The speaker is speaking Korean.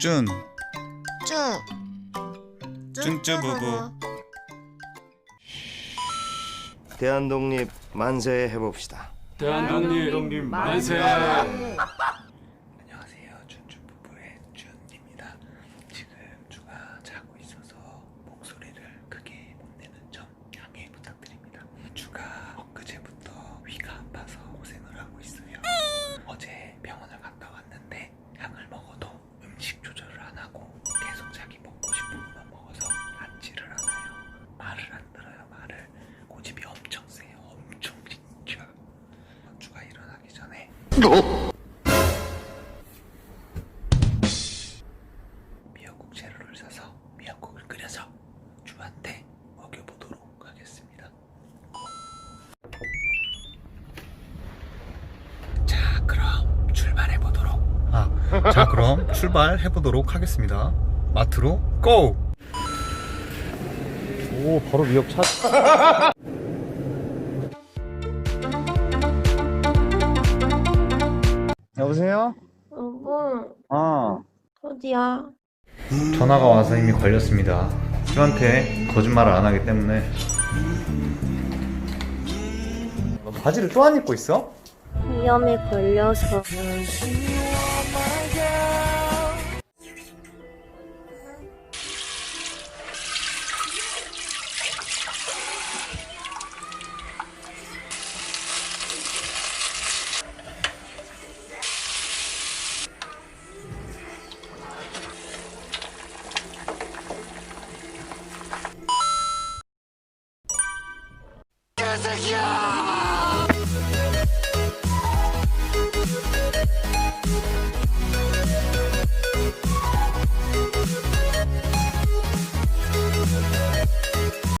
쭌 쭈. 쭈쭈 부부. 대한독립 만세 해봅시다. 대한독립 만세. 전에 미역국 재료를 사서 미역국을 끓여서 주한테 먹여보도록 하겠습니다. 자, 그럼 출발해 보도록. 아, 자 그럼 출발해 보도록 하겠습니다. 마트로 고! 오, 바로 미역 차. 여보세요? 여보, 아, 어디야? 전화가 와서 이미 걸렸습니다. 슈한테 거짓말을 안 하기 때문에. 너 바지를 또 안 입고 있어? 위험에 걸려서. Music, yeah!